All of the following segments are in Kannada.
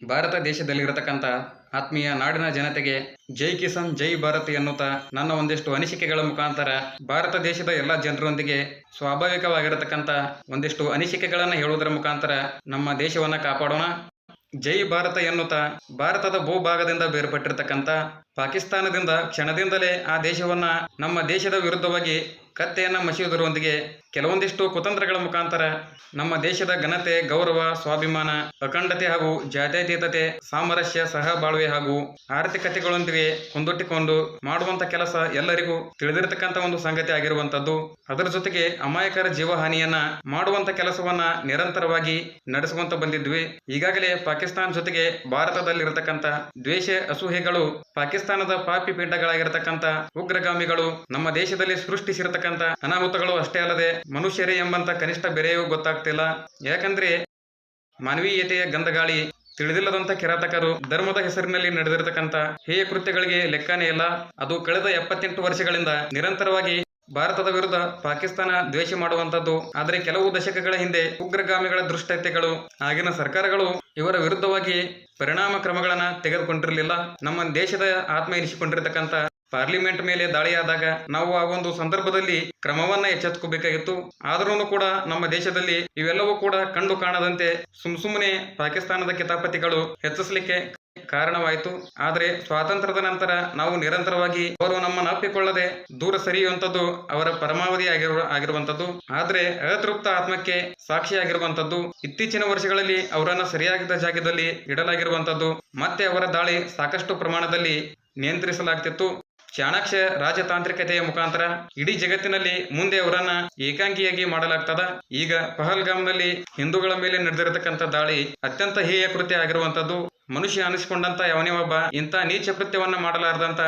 ಭಾರತ ದೇಶದಲ್ಲಿರತಕ್ಕಂಥ ಆತ್ಮೀಯ ನಾಡಿನ ಜನತೆಗೆ ಜೈ ಕಿಸಾನ್, ಜೈ ಭಾರತ್ ಎನ್ನುತ್ತಾ ನನ್ನ ಒಂದಿಷ್ಟು ಅನಿಸಿಕೆಗಳ ಮುಖಾಂತರ ಭಾರತ ದೇಶದ ಎಲ್ಲ ಜನರೊಂದಿಗೆ ಸ್ವಾಭಾವಿಕವಾಗಿರತಕ್ಕಂಥ ಒಂದಿಷ್ಟು ಅನಿಸಿಕೆಗಳನ್ನು ಹೇಳುವುದರ ಮುಖಾಂತರ ನಮ್ಮ ದೇಶವನ್ನು ಕಾಪಾಡೋಣ. ಜೈ ಭಾರತ ಎನ್ನುತ್ತಾ ಭಾರತದ ಭೂಭಾಗದಿಂದ ಬೇರ್ಪಟ್ಟಿರ್ತಕ್ಕಂಥ ಪಾಕಿಸ್ತಾನದಿಂದ ಕ್ಷಣದಿಂದಲೇ ಆ ದೇಶವನ್ನ ನಮ್ಮ ದೇಶದ ವಿರುದ್ಧವಾಗಿ ಕತ್ತೆಯನ್ನ ಮಸಿಯುವುದರೊಂದಿಗೆ ಕೆಲವೊಂದಿಷ್ಟು ಕುತಂತ್ರಗಳ ಮುಖಾಂತರ ನಮ್ಮ ದೇಶದ ಘನತೆ, ಗೌರವ, ಸ್ವಾಭಿಮಾನ, ಅಖಂಡತೆ ಹಾಗೂ ಜಾತ್ಯತೀತತೆ, ಸಾಮರಸ್ಯ, ಸಹಬಾಳ್ವೆ ಹಾಗೂ ಆರ್ಥಿಕತೆಗಳೊಂದಿಗೆ ಕುಂದೊಟ್ಟಿಕೊಂಡು ಮಾಡುವಂತ ಕೆಲಸ ಎಲ್ಲರಿಗೂ ತಿಳಿದಿರತಕ್ಕಂತ ಒಂದು ಸಂಗತಿ ಆಗಿರುವಂತದ್ದು. ಅದರ ಜೊತೆಗೆ ಅಮಾಯಕರ ಜೀವಹಾನಿಯನ್ನ ಮಾಡುವಂತ ಕೆಲಸವನ್ನ ನಿರಂತರವಾಗಿ ನಡೆಸುವಂತ ಬಂದಿದ್ವಿ. ಈಗಾಗಲೇ ಪಾಕಿಸ್ತಾನ ಜೊತೆಗೆ ಭಾರತದಲ್ಲಿರತಕ್ಕಂತ ದ್ವೇಷ ಅಸೂಹೆಗಳು ಪಾಕಿಸ್ತಾನದ ಪಾಪಿ ಪಿಂಡಗಳಾಗಿರತಕ್ಕಂತ ಉಗ್ರಗಾಮಿಗಳು ನಮ್ಮ ದೇಶದಲ್ಲಿ ಸೃಷ್ಟಿಸಿರತಕ್ಕಂತ ಅನಾಹುತಗಳು ಅಷ್ಟೇ ಅಲ್ಲದೆ ಮನುಷ್ಯರೇ ಎಂಬಂತ ಕನಿಷ್ಠ ಬೆರೆಯೂ ಗೊತ್ತಾಗ್ತಿಲ್ಲ. ಯಾಕಂದ್ರೆ ಮಾನವೀಯತೆಯ ಗಂಧಗಾಳಿ ತಿಳಿದಿಲ್ಲದಂತ ಕಿರಾತಕರು ಧರ್ಮದ ಹೆಸರಿನಲ್ಲಿ ನಡೆದಿರತಕ್ಕಂತ ಹೇಯ ಕೃತ್ಯಗಳಿಗೆ ಲೆಕ್ಕನೇ ಇಲ್ಲ. ಅದು ಕಳೆದ ಎಪ್ಪತ್ತೆಂಟು ವರ್ಷಗಳಿಂದ ನಿರಂತರವಾಗಿ ಭಾರತದ ವಿರುದ್ಧ ಪಾಕಿಸ್ತಾನ ದ್ವೇಷ ಮಾಡುವಂತದ್ದು ಆದರೆ ಕೆಲವು ದಶಕಗಳ ಹಿಂದೆ ಉಗ್ರಗಾಮಿಗಳ ದುಷ್ಟತೆಗಳು, ಆಗಿನ ಸರ್ಕಾರಗಳು ಇವರ ವಿರುದ್ಧವಾಗಿ ಪರಿಣಾಮ ಕ್ರಮಗಳನ್ನ ತೆಗೆದುಕೊಂಡಿರಲಿಲ್ಲ. ನಮ್ಮ ದೇಶದ ಆತ್ಮ ಎನಿಸಿಕೊಂಡಿರತಕ್ಕಂತ ಪಾರ್ಲಿಮೆಂಟ್ ಮೇಲೆ ದಾಳಿಯಾದಾಗ ನಾವು ಆ ಒಂದು ಸಂದರ್ಭದಲ್ಲಿ ಕ್ರಮವನ್ನ ಎಚ್ಚೆತ್ತುಕೋಬೇಕಾಗಿತ್ತು ಆದರೂ ಕೂಡ ನಮ್ಮ ದೇಶದಲ್ಲಿ ಇವೆಲ್ಲವೂ ಕೂಡ ಕಂಡು ಕಾಣದಂತೆ ಸುಮ್ ಸುಮ್ಮನೆ ಪಾಕಿಸ್ತಾನದ ಕಿತಾಪತಿಗಳು ಹೆಚ್ಚಿಸಲಿಕ್ಕೆ ಕಾರಣವಾಯಿತು. ಆದರೆ ಸ್ವಾತಂತ್ರ್ಯದ ನಂತರ ನಾವು ನಿರಂತರವಾಗಿ ಅವರು ನಮ್ಮನ್ನು ಅಪ್ಪಿಕೊಳ್ಳದೆ ದೂರ ಸರಿಯುವಂತದ್ದು ಅವರ ಪರಮಾವಧಿ ಆಗಿರುವ ಆಗಿರುವಂತದ್ದು ಆದರೆ ಅತೃಪ್ತ ಆತ್ಮಕ್ಕೆ ಸಾಕ್ಷಿಯಾಗಿರುವಂಥದ್ದು. ಇತ್ತೀಚಿನ ವರ್ಷಗಳಲ್ಲಿ ಅವರನ್ನ ಸರಿಯಾಗಿದ್ದ ಜಾಗದಲ್ಲಿ ಇಡಲಾಗಿರುವಂತದ್ದು ಮತ್ತೆ ಅವರ ದಾಳಿ ಸಾಕಷ್ಟು ಪ್ರಮಾಣದಲ್ಲಿ ನಿಯಂತ್ರಿಸಲಾಗ್ತಿತ್ತು. ಚಾಣಾಕ್ಷ ರಾಜತಾಂತ್ರಿಕತೆಯ ಮುಖಾಂತರ ಇಡೀ ಜಗತ್ತಿನಲ್ಲಿ ಮುಂದೆ ಅವರನ್ನ ಏಕಾಂಗಿಯಾಗಿ ಮಾಡಲಾಗ್ತದ. ಈಗ ಪಹಲ್ಗಾಮ್ನಲ್ಲಿ ಹಿಂದೂಗಳ ಮೇಲೆ ನಡೆದಿರತಕ್ಕಂಥ ದಾಳಿ ಅತ್ಯಂತ ಹೇಯ ಕೃತ್ಯ ಆಗಿರುವಂತದ್ದು ಮನುಷ್ಯ ಅನಿಸಿಕೊಂಡಂತ ಯಾವನೇ ಒಬ್ಬ ಇಂಥ ನೀಚ ಕೃತ್ಯವನ್ನ ಮಾಡಲಾರದಂತ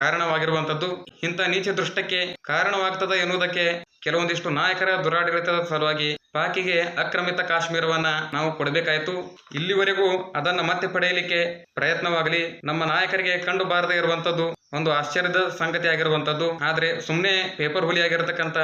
ಕಾರಣವಾಗಿರುವಂತದ್ದು ಇಂಥ ನೀಚ ದೃಷ್ಟಕ್ಕೆ ಕಾರಣವಾಗ್ತದ ಎನ್ನುವುದಕ್ಕೆ ಕೆಲವೊಂದಿಷ್ಟು ನಾಯಕರ ದುರಾಡಳಿತದ ಸಲುವಾಗಿ ಪಾಕಿಗೆ ಆಕ್ರಮಿತ ಕಾಶ್ಮೀರವನ್ನ ನಾವು ಕೊಡಬೇಕಾಯಿತು. ಇಲ್ಲಿವರೆಗೂ ಅದನ್ನ ಮತ್ತೆ ಪಡೆಯಲಿಕ್ಕೆ ಪ್ರಯತ್ನವಾಗಲಿ, ನಮ್ಮ ನಾಯಕರಿಗೆ ಕಂಡು ಬಾರದೇ ಇರುವಂತದ್ದು ಒಂದು ಆಶ್ಚರ್ಯದ ಸಂಗತಿ ಆಗಿರುವಂತದ್ದು ಆದ್ರೆ ಸುಮ್ಮನೆ ಪೇಪರ್ ಹುಲಿಯಾಗಿರತಕ್ಕಂತ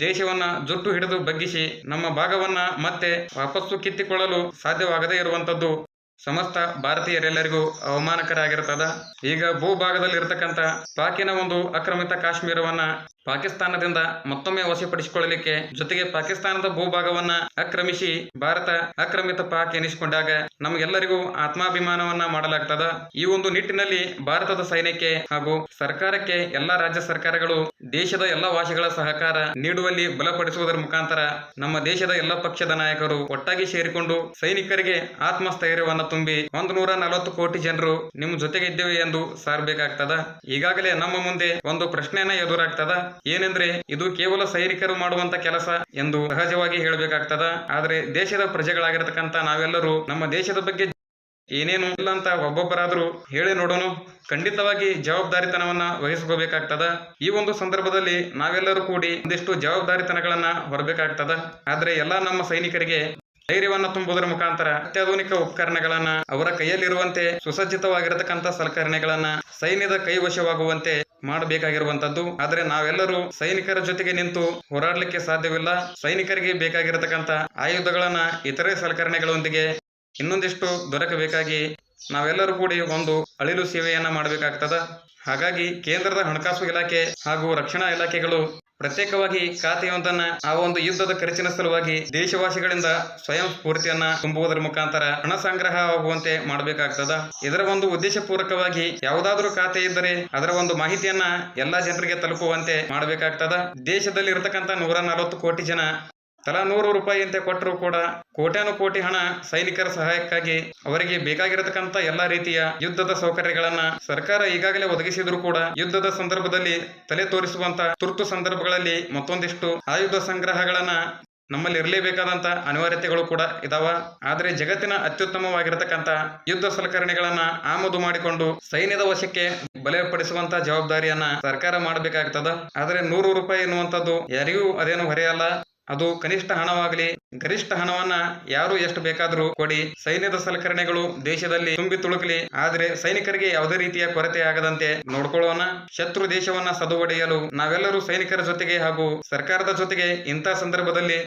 ದೇಶವನ್ನ ಜುಟ್ಟು ಹಿಡಿದು ಬಗ್ಗಿಸಿ ನಮ್ಮ ಭಾಗವನ್ನ ಮತ್ತೆ ವಾಪಸ್ಸು ಕಿತ್ತಿಕೊಳ್ಳಲು ಸಾಧ್ಯವಾಗದೇ ಇರುವಂತದ್ದು ಸಮಸ್ತ ಭಾರತೀಯರೆಲ್ಲರಿಗೂ ಅವಮಾನಕರ ಆಗಿರ್ತದ ಈಗ ಭೂಭಾಗದಲ್ಲಿ ಇರತಕ್ಕಂತ ಪಾಕಿನ ಒಂದು ಆಕ್ರಮಿತ ಕಾಶ್ಮೀರವನ್ನ ಪಾಕಿಸ್ತಾನದಿಂದ ಮತ್ತೊಮ್ಮೆ ವಶಪಡಿಸಿಕೊಳ್ಳಲಿಕ್ಕೆ ಜೊತೆಗೆ ಪಾಕಿಸ್ತಾನದ ಭೂಭಾಗವನ್ನ ಆಕ್ರಮಿಸಿ ಭಾರತ ಆಕ್ರಮಿತ ಪಾಕ್ ಎನಿಸಿಕೊಂಡಾಗ ನಮಗೆಲ್ಲರಿಗೂ ಆತ್ಮಾಭಿಮಾನವನ್ನ ಮಾಡಲಾಗ್ತದ. ಈ ಒಂದು ನಿಟ್ಟಿನಲ್ಲಿ ಭಾರತದ ಸೈನ್ಯಕ್ಕೆ ಹಾಗೂ ಸರ್ಕಾರಕ್ಕೆ ಎಲ್ಲಾ ರಾಜ್ಯ ಸರ್ಕಾರಗಳು ದೇಶದ ಎಲ್ಲ ವಾಸಿಗಳ ಸಹಕಾರ ನೀಡುವಲ್ಲಿ ಬಲಪಡಿಸುವುದರ ಮುಖಾಂತರ ನಮ್ಮ ದೇಶದ ಎಲ್ಲ ಪಕ್ಷದ ನಾಯಕರು ಒಟ್ಟಾಗಿ ಸೇರಿಕೊಂಡು ಸೈನಿಕರಿಗೆ ಆತ್ಮಸ್ಥೈರ್ಯವನ್ನ ತುಂಬಿ ಒಂದು ನೂರ ನಲವತ್ತು ಕೋಟಿ ಜನರು ನಿಮ್ಮ ಜೊತೆಗೆ ಇದ್ದೇವೆ ಎಂದು ಸಾರಬೇಕಾಗ್ತದ ಈಗಾಗಲೇ ನಮ್ಮ ಮುಂದೆ ಒಂದು ಪ್ರಶ್ನೆಯನ್ನ ಎದುರಾಗ್ತದ? ಏನೆಂದ್ರೆ ಇದು ಕೇವಲ ಸೈನಿಕರು ಮಾಡುವಂತ ಕೆಲಸ ಎಂದು ಸಹಜವಾಗಿ ಹೇಳಬೇಕಾಗ್ತದ. ಆದ್ರೆ ದೇಶದ ಪ್ರಜೆಗಳಾಗಿರತಕ್ಕಂತ ನಾವೆಲ್ಲರೂ ನಮ್ಮ ದೇಶದ ಬಗ್ಗೆ ಏನೇನು ಇಲ್ಲ ಅಂತ ಒಬ್ಬೊಬ್ಬರಾದರೂ ಹೇಳಿ ನೋಡೋಣ. ಖಂಡಿತವಾಗಿ ಜವಾಬ್ದಾರಿತನವನ್ನ ವಹಿಸ್ಕೋಬೇಕಾಗ್ತದ. ಈ ಒಂದು ಸಂದರ್ಭದಲ್ಲಿ ನಾವೆಲ್ಲರೂ ಕೂಡಿ ಒಂದಿಷ್ಟು ಜವಾಬ್ದಾರಿತನಗಳನ್ನ ಹೊರಬೇಕಾಗ್ತದ. ಆದ್ರೆ ಎಲ್ಲಾ ನಮ್ಮ ಸೈನಿಕರಿಗೆ ಧೈರ್ಯವನ್ನ ತುಂಬುವುದರ ಮುಖಾಂತರ ಅತ್ಯಾಧುನಿಕ ಉಪಕರಣಗಳನ್ನ ಅವರ ಕೈಯಲ್ಲಿರುವಂತೆ ಸುಸಜ್ಜಿತವಾಗಿರತಕ್ಕಂತ ಸಲಕರಣೆಗಳನ್ನ ಸೈನ್ಯದ ಕೈವಶವಾಗುವಂತೆ ಮಾಡಬೇಕಾಗಿರುವಂತದ್ದು ಆದ್ರೆ ನಾವೆಲ್ಲರೂ ಸೈನಿಕರ ಜೊತೆಗೆ ನಿಂತು ಹೋರಾಡಲಿಕ್ಕೆ ಸಾಧ್ಯವಿಲ್ಲ. ಸೈನಿಕರಿಗೆ ಬೇಕಾಗಿರತಕ್ಕಂತ ಆಯುಧಗಳನ್ನ ಇತರೆ ಸಲಕರಣೆಗಳೊಂದಿಗೆ ಇನ್ನೊಂದಿಷ್ಟು ದೊರಕಬೇಕಾಗಿ ನಾವೆಲ್ಲರೂ ಕೂಡಿ ಒಂದು ಅಳಿಲು ಸೇವೆಯನ್ನ ಮಾಡಬೇಕಾಗ್ತದ. ಹಾಗಾಗಿ ಕೇಂದ್ರದ ಹಣಕಾಸು ಇಲಾಖೆ ಹಾಗೂ ರಕ್ಷಣಾ ಇಲಾಖೆಗಳು ಪ್ರತ್ಯೇಕವಾಗಿ ಖಾತೆಯೊಂದನ್ನ ಆ ಒಂದು ಯುದ್ಧದ ಖರ್ಚಿನ ಸಲುವಾಗಿ ದೇಶವಾಸಿಗಳಿಂದ ಸ್ವಯಂ ಸ್ಫೂರ್ತಿಯನ್ನ ತುಂಬುವುದರ ಮುಖಾಂತರ ಹಣ ಸಂಗ್ರಹ ಆಗುವಂತೆ ಮಾಡಬೇಕಾಗ್ತದ. ಇದರ ಒಂದು ಉದ್ದೇಶಪೂರ್ವಕವಾಗಿ ಯಾವುದಾದ್ರೂ ಖಾತೆ ಇದ್ದರೆ ಅದರ ಒಂದು ಮಾಹಿತಿಯನ್ನ ಎಲ್ಲಾ ಜನರಿಗೆ ತಲುಪುವಂತೆ ಮಾಡಬೇಕಾಗ್ತದ. ದೇಶದಲ್ಲಿ ಇರತಕ್ಕಂತ ನೂರ ನಲವತ್ತು ಕೋಟಿ ಜನ ತಲಾ ನೂರು ರೂಪಾಯಿ ಅಂತ ಕೊಟ್ಟರು ಕೂಡ ಕೋಟ್ಯಾನು ಕೋಟಿ ಹಣ ಸೈನಿಕರ ಸಹಾಯಕ್ಕಾಗಿ ಅವರಿಗೆ ಬೇಕಾಗಿರತಕ್ಕಂತ ಎಲ್ಲಾ ರೀತಿಯ ಯುದ್ಧದ ಸೌಕರ್ಯಗಳನ್ನ ಸರ್ಕಾರ ಈಗಾಗಲೇ ಒದಗಿಸಿದ್ರು ಕೂಡ ಯುದ್ಧದ ಸಂದರ್ಭದಲ್ಲಿ ತಲೆ ತೋರಿಸುವಂತ ತುರ್ತು ಸಂದರ್ಭಗಳಲ್ಲಿ ಮತ್ತೊಂದಿಷ್ಟು ಆಯುಧ ಸಂಗ್ರಹಗಳನ್ನ ನಮ್ಮಲ್ಲಿ ಇರಲೇಬೇಕಾದಂತ ಅನಿವಾರ್ಯತೆಗಳು ಕೂಡ ಇದಾವ. ಆದ್ರೆ ಜಗತ್ತಿನ ಅತ್ಯುತ್ತಮವಾಗಿರತಕ್ಕಂತ ಯುದ್ಧ ಸಲಕರಣೆಗಳನ್ನ ಆಮದು ಮಾಡಿಕೊಂಡು ಸೈನ್ಯದ ವಶಕ್ಕೆ ಬಲಪಡಿಸುವಂತ ಜವಾಬ್ದಾರಿಯನ್ನ ಸರ್ಕಾರ ಮಾಡಬೇಕಾಗ್ತದ. ಆದ್ರೆ ನೂರು ರೂಪಾಯಿ ಎನ್ನುವಂಥದ್ದು ಯಾರಿಗೂ ಅದೇನು ಹೊರೆಯಲ್ಲ. ಅದು ಕನಿಷ್ಠ ಹಣವಾಗಲಿ. ಗರಿಷ್ಠ ಹಣವನ್ನ ಯಾರು ಎಷ್ಟು ಬೇಕಾದರೂ ಕೊಡಿ. ಸೈನ್ಯದ ಸಲಕರಣೆಗಳು ದೇಶದಲ್ಲಿ ತುಂಬಿ ತುಳುಕಲಿ. ಆದರೆ ಸೈನಿಕರಿಗೆ ಯಾವುದೇ ರೀತಿಯ ಕೊರತೆ ಆಗದಂತೆ ನೋಡ್ಕೊಳ್ಳೋಣ. ಶತ್ರು ದೇಶವನ್ನ ಸದುವಡೆಯಲು ನಾವೆಲ್ಲರೂ ಸೈನಿಕರ ಜೊತೆಗೆ ಹಾಗೂ ಸರ್ಕಾರದ ಜೊತೆಗೆ ಇಂಥ ಸಂದರ್ಭದಲ್ಲಿ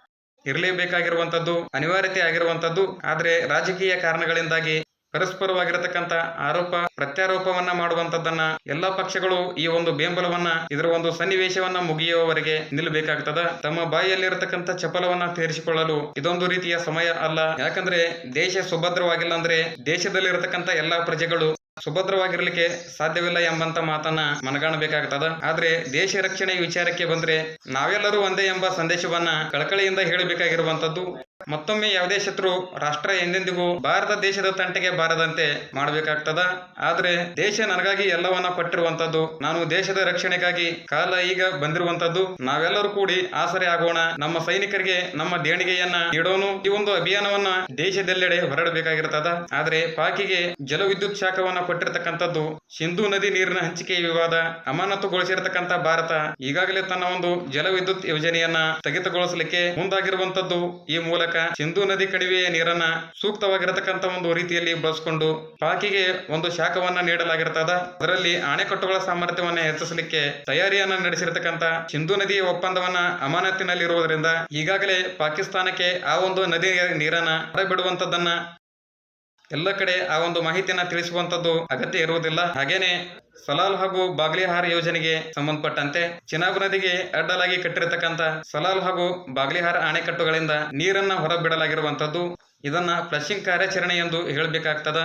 ಇರಲೇಬೇಕಾಗಿರುವಂತದ್ದು ಅನಿವಾರ್ಯತೆ ಆಗಿರುವಂತದ್ದು ಆದರೆ ರಾಜಕೀಯ ಕಾರಣಗಳಿಂದಾಗಿ ಪರಸ್ಪರವಾಗಿರತಕ್ಕಂತ ಆರೋಪ, ಪ್ರತ್ಯಾರೋಪವನ್ನ ಮಾಡುವಂತದ್ದನ್ನ ಎಲ್ಲಾ ಪಕ್ಷಗಳು ಈ ಒಂದು ಬೆಂಬಲವನ್ನ, ಇದರ ಒಂದು ಸನ್ನಿವೇಶವನ್ನ ಮುಗಿಯುವವರೆಗೆ ನಿಲ್ಲಬೇಕಾಗ್ತದ. ತಮ್ಮ ಬಾಯಿಯಲ್ಲಿರತಕ್ಕಂತ ಚಪಲವನ್ನ ತೀರಿಸಿಕೊಳ್ಳಲು ಇದೊಂದು ರೀತಿಯ ಸಮಯ ಅಲ್ಲ. ಯಾಕಂದ್ರೆ ದೇಶ ಸುಭದ್ರವಾಗಿಲ್ಲ ಅಂದ್ರೆ ದೇಶದಲ್ಲಿರತಕ್ಕಂತ ಎಲ್ಲಾ ಪ್ರಜೆಗಳು ಸುಭದ್ರವಾಗಿರ್ಲಿಕ್ಕೆ ಸಾಧ್ಯವಿಲ್ಲ ಎಂಬಂತ ಮಾತನ್ನ ಮನಗಾಣಬೇಕಾಗ್ತದ. ಆದ್ರೆ ದೇಶ ರಕ್ಷಣೆ ವಿಚಾರಕ್ಕೆ ಬಂದ್ರೆ ನಾವೆಲ್ಲರೂ ಒಂದೇ ಎಂಬ ಸಂದೇಶವನ್ನ ಕಳಕಳಿಯಿಂದ ಹೇಳಬೇಕಾಗಿರುವಂತದ್ದು ಮತ್ತೊಮ್ಮೆ ಯಾವುದೇ ಶತ್ರು ರಾಷ್ಟ್ರ ಎಂದೆಂದಿಗೂ ಭಾರತ ದೇಶದ ತಂಟೆಗೆ ಬಾರದಂತೆ ಮಾಡಬೇಕಾಗ್ತದ. ಆದ್ರೆ ದೇಶ ನನಗಾಗಿ ಎಲ್ಲವನ್ನ ಪಟ್ಟಿರುವಂತದ್ದು, ನಾನು ದೇಶದ ರಕ್ಷಣೆಗಾಗಿ ಕಾಲ ಈಗ ಬಂದಿರುವಂತದ್ದು. ನಾವೆಲ್ಲರೂ ಕೂಡಿ ಆಸರೆ ಆಗೋಣ. ನಮ್ಮ ಸೈನಿಕರಿಗೆ, ನಮ್ಮ ದೇಣಿಗೆಯನ್ನ ನೀಡೋನು ಈ ಒಂದು ಅಭಿಯಾನವನ್ನ ದೇಶದೆಲ್ಲೆಡೆ ಹೊರಡಬೇಕಾಗಿರ್ತದ. ಆದ್ರೆ ಪಾಕಿಗೆ ಜಲವಿದ್ಯುತ್ ಶಾಖವನ್ನ ಕೊಟ್ಟಿರತಕ್ಕಂಥದ್ದು, ಸಿಂಧೂ ನದಿ ನೀರಿನ ಹಂಚಿಕೆ ವಿವಾದ ಅಮಾನತುಗೊಳಿಸಿರತಕ್ಕಂತ ಭಾರತ, ಈಗಾಗಲೇ ತನ್ನ ಒಂದು ಜಲವಿದ್ಯುತ್ ಯೋಜನೆಯನ್ನ ಸ್ಥಗಿತಗೊಳಿಸಲಿಕ್ಕೆ ಮುಂದಾಗಿರುವಂತದ್ದು ಈ ಮೂಲಕ ಸಿಂಧೂ ನದಿ ಕಣಿವೆಯ ನೀರನ್ನ ಸೂಕ್ತವಾಗಿರತಕ್ಕಂತ ಒಂದು ರೀತಿಯಲ್ಲಿ ಬಳಸಿಕೊಂಡು ಪಾಕಿಗೆ ಒಂದು ಶಾಖವನ್ನ ನೀಡಲಾಗಿರ್ತದ. ಅದರಲ್ಲಿ ಅಣೆಕಟ್ಟುಗಳ ಸಾಮರ್ಥ್ಯವನ್ನ ಹೆಚ್ಚಿಸಲಿಕ್ಕೆ ತಯಾರಿಯನ್ನ ನಡೆಸಿರತಕ್ಕಂತ ಸಿಂಧೂ ನದಿಯ ಒಪ್ಪಂದವನ್ನ ಅಮಾನತಿನಲ್ಲಿರುವುದರಿಂದ ಈಗಾಗಲೇ ಪಾಕಿಸ್ತಾನಕ್ಕೆ ಆ ಒಂದು ನದಿಯ ನೀರನ್ನ ಹೊರಬಿಡುವಂತದ್ದನ್ನ ಎಲ್ಲ ಕಡೆ ಆ ಒಂದು ಮಾಹಿತಿಯನ್ನ ತಿಳಿಸುವಂತದ್ದು ಅಗತ್ಯ ಇರುವುದಿಲ್ಲ. ಹಾಗೇನೆ ಸಲಾಲ್ ಹಾಗೂ ಬಾಗ್ಲಿಹಾರ್ ಯೋಜನೆಗೆ ಸಂಬಂಧಪಟ್ಟಂತೆ ಚಿನಾಬ್ ನದಿಗೆ ಅಡ್ಡಲಾಗಿ ಕಟ್ಟಿರತಕ್ಕಂತ ಸಲಾಲ್ ಹಾಗೂ ಬಾಗ್ಲಿಹಾರ್ ಅಣೆಕಟ್ಟುಗಳಿಂದ ನೀರನ್ನ ಹೊರಬಿಡಲಾಗಿರುವಂತದ್ದು ಇದನ್ನ ಫ್ಲಶಿಂಗ್ ಕಾರ್ಯಾಚರಣೆ ಎಂದು ಹೇಳಬೇಕಾಗ್ತದ.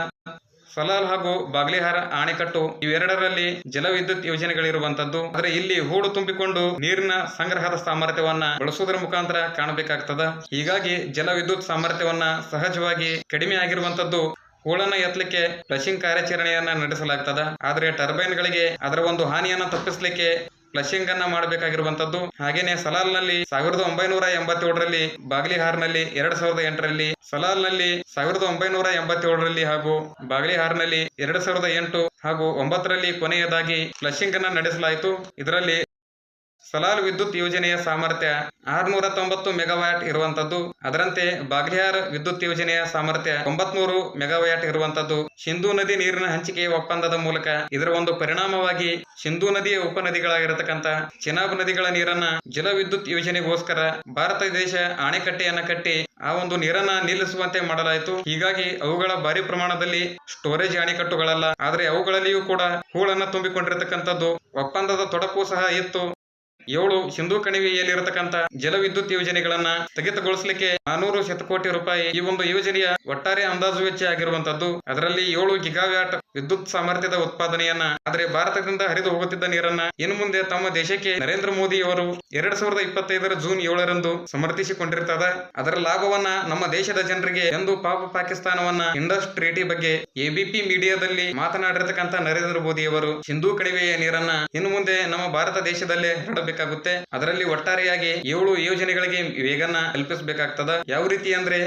ಸಲಾಲ್ ಹಾಗೂ ಬಾಗ್ಲಿಹಾರ ಅಣೆಕಟ್ಟು ಇವೆರಡರಲ್ಲಿ ಜಲವಿದ್ಯುತ್ ಯೋಜನೆಗಳಿರುವಂತದ್ದು ಆದರೆ ಇಲ್ಲಿ ಹೂಡು ತುಂಬಿಕೊಂಡು ನೀರಿನ ಸಂಗ್ರಹದ ಸಾಮರ್ಥ್ಯವನ್ನ ಬಳಸುವುದರ ಮುಖಾಂತರ ಕಾಣಬೇಕಾಗ್ತದ. ಹೀಗಾಗಿ ಜಲವಿದ್ಯುತ್ ಸಾಮರ್ಥ್ಯವನ್ನ ಸಹಜವಾಗಿ ಕಡಿಮೆ ಆಗಿರುವಂತದ್ದು ಹೂಳನ್ನ ಎತ್ತಲಿಕ್ಕೆ ಫ್ಲಶಿಂಗ್ ಕಾರ್ಯಾಚರಣೆಯನ್ನ ನಡೆಸಲಾಗ್ತದ. ಆದ್ರೆ ಟರ್ಬೈನ್ಗಳಿಗೆ ಅದರ ಒಂದು ಹಾನಿಯನ್ನ ತಪ್ಪಿಸಲಿಕ್ಕೆ ಫ್ಲಶಿಂಗ್ ಅನ್ನ ಮಾಡಬೇಕಾಗಿರುವಂತದ್ದು. ಹಾಗೇನೆ ಸಲಾಲ್ನಲ್ಲಿ ಸಾವಿರದ ಒಂಬೈನೂರ ಎಂಬತ್ತೇಳರಲ್ಲಿ ಬಾಗ್ಲಿಹಾರ್ನಲ್ಲಿ ಎರಡ್ ಸಾವಿರದ ಎಂಟರಲ್ಲಿ ಸಲಾಲ್ನಲ್ಲಿ ಸಾವಿರದ ಒಂಬೈನೂರ ಎಂಬತ್ತೇಳರಲ್ಲಿ ಹಾಗೂ ಬಾಗ್ಲಿಹಾರ್ನಲ್ಲಿ ಎರಡ್ ಸಾವಿರದ ಎಂಟು ಹಾಗೂ ಒಂಬತ್ತರಲ್ಲಿ ಕೊನೆಯದಾಗಿ ಫ್ಲಶಿಂಗ್ ಅನ್ನ ನಡೆಸಲಾಯಿತು. ಇದರಲ್ಲಿ ಸಲಾಲ್ ವಿದ್ಯುತ್ ಯೋಜನೆಯ ಸಾಮರ್ಥ್ಯ ಆರ್ನೂರ ತೊಂಬತ್ತು ಮೆಗಾವ್ಯಾಟ್ ಇರುವಂತದ್ದು. ಅದರಂತೆ ಬಾಗ್ಲಿಹಾರ್ ವಿದ್ಯುತ್ ಯೋಜನೆಯ ಸಾಮರ್ಥ್ಯ ಒಂಬತ್ನೂರು ಮೆಗಾವ್ಯಾಟ್ ಇರುವಂತದ್ದು. ಸಿಂಧೂ ನದಿ ನೀರಿನ ಹಂಚಿಕೆಯ ಒಪ್ಪಂದದ ಮೂಲಕ ಇದರ ಒಂದು ಪರಿಣಾಮವಾಗಿ ಸಿಂಧೂ ನದಿಯ ಉಪನದಿಗಳಾಗಿರತಕ್ಕಂತ ಚಿನಾಬ್ ನದಿಗಳ ನೀರನ್ನ ಜಲವಿದ್ಯುತ್ ಯೋಜನೆಗೋಸ್ಕರ ಭಾರತ ದೇಶ ಅಣೆಕಟ್ಟೆಯನ್ನ ಕಟ್ಟಿ ಆ ಒಂದು ನೀರನ್ನ ನಿಲ್ಲಿಸುವಂತೆ ಮಾಡಲಾಯಿತು. ಹೀಗಾಗಿ ಅವುಗಳ ಭಾರಿ ಪ್ರಮಾಣದಲ್ಲಿ ಸ್ಟೋರೇಜ್ ಅಣೆಕಟ್ಟುಗಳಲ್ಲ ಆದರೆ ಅವುಗಳಲ್ಲಿಯೂ ಕೂಡ ಹೂಳನ್ನ ತುಂಬಿಕೊಂಡಿರತಕ್ಕಂಥದ್ದು. ಒಪ್ಪಂದದ ತೊಡಕು ಸಹ ಇತ್ತು. ಏಳು ಸಿಂಧೂ ಕಣಿವೆಯಲ್ಲಿರತಕ್ಕಂತ ಜಲವಿದ್ಯುತ್ ಯೋಜನೆಗಳನ್ನ ಸ್ಥಗಿತಗೊಳಿಸಲಿಕ್ಕೆ ನಾನೂರು ಶತಕೋಟಿ ರೂಪಾಯಿ ಈ ಒಂದು ಯೋಜನೆಯ ಒಟ್ಟಾರೆ ಅಂದಾಜು ವೆಚ್ಚ ಆಗಿರುವಂತದ್ದು ಅದರಲ್ಲಿ ಏಳು ಗಿಗಾವ್ಯಾಟ್ ವಿದ್ಯುತ್ ಸಾಮರ್ಥ್ಯದ ಉತ್ಪಾದನೆಯನ್ನ, ಆದರೆ ಭಾರತದಿಂದ ಹರಿದು ಹೋಗುತ್ತಿದ್ದ ನೀರನ್ನ ಇನ್ನು ಮುಂದೆ ತಮ್ಮ ದೇಶಕ್ಕೆ ನರೇಂದ್ರ ಮೋದಿ ಅವರು ಎರಡ್ ಸಾವಿರದ ಇಪ್ಪತ್ತೈದರ ಜೂನ್ ಏಳರಂದು ಸಮರ್ಥಿಸಿಕೊಂಡಿರ್ತದ. ಅದರ ಲಾಭವನ್ನ ನಮ್ಮ ದೇಶದ ಜನರಿಗೆ ಎಂದು ಪಾಪ ಪಾಕಿಸ್ತಾನವನ್ನ ಇಂಡಸ್ ಟ್ರೀಟಿ ಬಗ್ಗೆ ಎಬಿಪಿ ಮೀಡಿಯಾದಲ್ಲಿ ಮಾತನಾಡಿರತಕ್ಕಂತ ನರೇಂದ್ರ ಮೋದಿ ಅವರು ಸಿಂಧೂ ಕಣಿವೆಯ ನೀರನ್ನ ಇನ್ನು ಮುಂದೆ ನಮ್ಮ ಭಾರತ ದೇಶದಲ್ಲೇ ಹರಡಬೇಕಾಗುತ್ತೆ ಅದರಲ್ಲಿ ಒಟ್ಟಾರೆಯಾಗಿ ಏಳು ಯೋಜನೆಗಳಿಗೆ ವೇಗನ ಕಲ್ಪಿಸಬೇಕಾಗ್ತದ. ಯಾವ ರೀತಿ ಅಂದ್ರೆ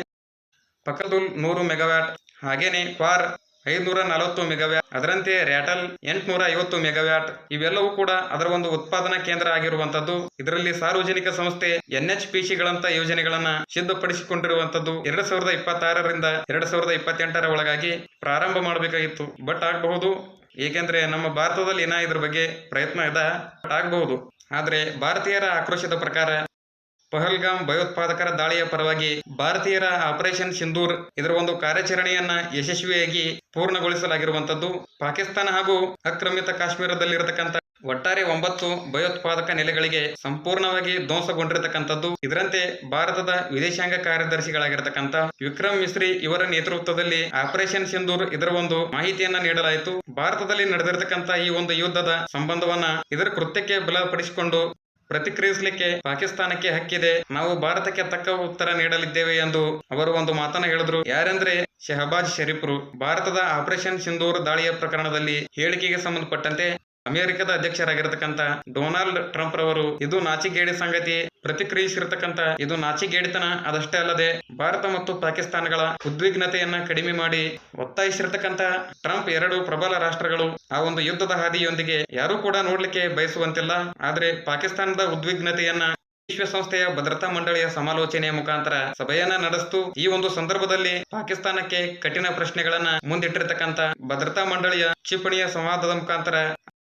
ಪಕಲ್ದುಲ್ ನೂರು ಮೆಗಾವ್ಯಾಟ್, ಹಾಗೇನೆ ಕ್ವಾರ್ ಐದುನೂರ ನಲವತ್ತು ಮೆಗಾವ್ಯಾಟ್, ಅದರಂತೆ ರ್ಯಾಟಲ್ ಎಂಟುನೂರ ಐವತ್ತು ಮೆಗಾವ್ಯಾಟ್, ಇವೆಲ್ಲವೂ ಕೂಡ ಅದರ ಒಂದು ಉತ್ಪಾದನಾ ಕೇಂದ್ರ ಆಗಿರುವಂತದ್ದು ಇದರಲ್ಲಿ ಸಾರ್ವಜನಿಕ ಸಂಸ್ಥೆ ಎನ್ಎಚ್ ಗಳಂತ ಯೋಜನೆಗಳನ್ನ ಸಿದ್ಧಪಡಿಸಿಕೊಂಡಿರುವಂತದ್ದು ಎರಡ್ ಸಾವಿರದ ಇಪ್ಪತ್ತಾರರಿಂದ ಎರಡ್ ಸಾವಿರದ ಇಪ್ಪತ್ತೆಂಟರ ಒಳಗಾಗಿ ಪ್ರಾರಂಭ ಮಾಡಬೇಕಾಗಿತ್ತು. ಬಟ್ ಆಗಬಹುದು. ಏಕೆಂದ್ರೆ ನಮ್ಮ ಭಾರತದಲ್ಲಿ ಏನ ಇದ್ರ ಬಗ್ಗೆ ಪ್ರಯತ್ನ ಇದೆ. ಆಗಬಹುದು. ಆದ್ರೆ ಭಾರತೀಯರ ಆಕ್ರೋಶದ ಪ್ರಕಾರ ಪಹಲ್ಗಾಮ್ ಭಯೋತ್ಪಾದಕರ ದಾಳಿಯ ಪರವಾಗಿ ಭಾರತೀಯರ ಆಪರೇಷನ್ ಸಿಂಧೂರ್ ಇದರ ಒಂದು ಕಾರ್ಯಾಚರಣೆಯನ್ನ ಯಶಸ್ವಿಯಾಗಿ ಪೂರ್ಣಗೊಳಿಸಲಾಗಿರುವಂತದ್ದು ಪಾಕಿಸ್ತಾನ ಹಾಗೂ ಆಕ್ರಮಿತ ಕಾಶ್ಮೀರದಲ್ಲಿರತಕ್ಕಂತ ಒಟ್ಟಾರೆ ಒಂಬತ್ತು ಭಯೋತ್ಪಾದಕ ನೆಲೆಗಳಿಗೆ ಸಂಪೂರ್ಣವಾಗಿ ಧ್ವಂಸಗೊಂಡಿರತಕ್ಕಂಥದ್ದು. ಇದರಂತೆ ಭಾರತದ ವಿದೇಶಾಂಗ ಕಾರ್ಯದರ್ಶಿಗಳಾಗಿರ್ತಕ್ಕಂಥ ವಿಕ್ರಮ್ ಮಿಸ್ರಿ ಇವರ ನೇತೃತ್ವದಲ್ಲಿ ಆಪರೇಷನ್ ಸಿಂಧೂರ್ ಇದರ ಒಂದು ಮಾಹಿತಿಯನ್ನ ನೀಡಲಾಯಿತು. ಭಾರತದಲ್ಲಿ ನಡೆದಿರತಕ್ಕಂಥ ಈ ಒಂದು ಯುದ್ಧದ ಸಂಬಂಧವನ್ನ ಇದರ ಕೃತ್ಯಕ್ಕೆ ಬಲಪಡಿಸಿಕೊಂಡು ಪ್ರತಿಕ್ರಿಯಿಸಲಿಕ್ಕೆ ಪಾಕಿಸ್ತಾನಕ್ಕೆ ಹಕ್ಕಿದೆ. ನಾವು ಭಾರತಕ್ಕೆ ತಕ್ಕ ಉತ್ತರ ನೀಡಲಿದ್ದೇವೆ ಎಂದು ಅವರು ಒಂದು ಮಾತನ್ನ ಹೇಳಿದ್ರು. ಯಾರೆಂದ್ರೆ ಶಹಬಾಜ್ ಶರೀಫ್ರು. ಭಾರತದ ಆಪರೇಷನ್ ಸಿಂಧೂರ್ ದಾಳಿಯ ಪ್ರಕರಣದಲ್ಲಿ ಹೇಳಿಕೆಗೆ ಸಂಬಂಧಪಟ್ಟಂತೆ ಅಮೆರಿಕದ ಅಧ್ಯಕ್ಷರಾಗಿರತಕ್ಕಂತ ಡೊನಾಲ್ಡ್ ಟ್ರಂಪ್ ರವರು ಇದು ನಾಚಿಗೇಡಿ ಸಂಗತಿ ಪ್ರತಿಕ್ರಿಯಿಸಿರ್ತಕ್ಕಂತ ಇದು ನಾಚಿಗೇಡಿತನ ಅದಷ್ಟೇ ಅಲ್ಲದೆ ಭಾರತ ಮತ್ತು ಪಾಕಿಸ್ತಾನಗಳ ಉದ್ವಿಗ್ನತೆಯನ್ನ ಕಡಿಮೆ ಮಾಡಿ ಒತ್ತಾಯಿಸಿರ್ತಕ್ಕಂತ ಟ್ರಂಪ್ ಎರಡು ಪ್ರಬಲ ರಾಷ್ಟ್ರಗಳು ಆ ಒಂದು ಯುದ್ಧದ ಹಾದಿಯೊಂದಿಗೆ ಯಾರೂ ಕೂಡ ನೋಡ್ಲಿಕ್ಕೆ ಬಯಸುವಂತಿಲ್ಲ. ಆದ್ರೆ ಪಾಕಿಸ್ತಾನದ ಉದ್ವಿಗ್ನತೆಯನ್ನ ವಿಶ್ವಸಂಸ್ಥೆಯ ಭದ್ರತಾ ಮಂಡಳಿಯ ಸಮಾಲೋಚನೆಯ ಮುಖಾಂತರ ಸಭೆಯನ್ನ ನಡೆಸಿತು. ಈ ಒಂದು ಸಂದರ್ಭದಲ್ಲಿ ಪಾಕಿಸ್ತಾನಕ್ಕೆ ಕಠಿಣ ಪ್ರಶ್ನೆಗಳನ್ನ ಮುಂದಿಟ್ಟಿರತಕ್ಕಂತ ಭದ್ರತಾ ಮಂಡಳಿಯ ಕ್ಷಿಪಣಿಯ ಸಂವಾದದ ಮುಖಾಂತರ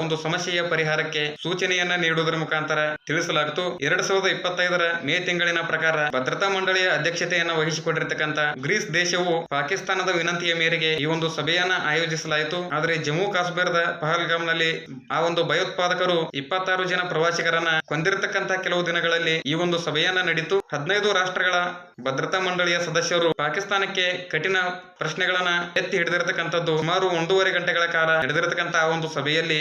ಒಂದು ಸಮಸ್ಯೆಯ ಪರಿಹಾರಕ್ಕೆ ಸೂಚನೆಯನ್ನ ನೀಡುವುದರ ಮುಖಾಂತರ ತಿಳಿಸಲಾಗಿತ್ತು. ಎರಡ್ ಸಾವಿರದ ಇಪ್ಪತ್ತೈದರ ಮೇ ತಿಂಗಳಿನ ಪ್ರಕಾರ ಭದ್ರತಾ ಮಂಡಳಿಯ ಅಧ್ಯಕ್ಷತೆಯನ್ನ ವಹಿಸಿಕೊಂಡಿರತಕ್ಕಂತ ಗ್ರೀಸ್ ದೇಶವು ಪಾಕಿಸ್ತಾನದ ವಿನಂತಿಯ ಮೇರೆಗೆ ಈ ಒಂದು ಸಭೆಯನ್ನ ಆಯೋಜಿಸಲಾಯಿತು. ಆದರೆ ಜಮ್ಮು ಕಾಶ್ಮೀರದ ಪಹಲ್ಗಾಮ್ನಲ್ಲಿ ಆ ಒಂದು ಭಯೋತ್ಪಾದಕರು ಇಪ್ಪತ್ತಾರು ಜನ ಪ್ರವಾಸಿಗರನ್ನ ಕೊಂದಿರತಕ್ಕಂತ ಕೆಲವು ದಿನಗಳಲ್ಲಿ ಈ ಒಂದು ಸಭೆಯನ್ನ ನಡೆಯಿತು. ಹದಿನೈದು ರಾಷ್ಟ್ರಗಳ ಭದ್ರತಾ ಮಂಡಳಿಯ ಸದಸ್ಯರು ಪಾಕಿಸ್ತಾನಕ್ಕೆ ಕಠಿಣ ಪ್ರಶ್ನೆಗಳನ್ನ ಎತ್ತಿ ಹಿಡಿದಿರತಕ್ಕಂಥದ್ದು ಸುಮಾರು ಒಂದೂವರೆ ಗಂಟೆಗಳ ಕಾಲ ನಡೆದಿರತಕ್ಕಂತಹ ಒಂದು ಸಭೆಯಲ್ಲಿ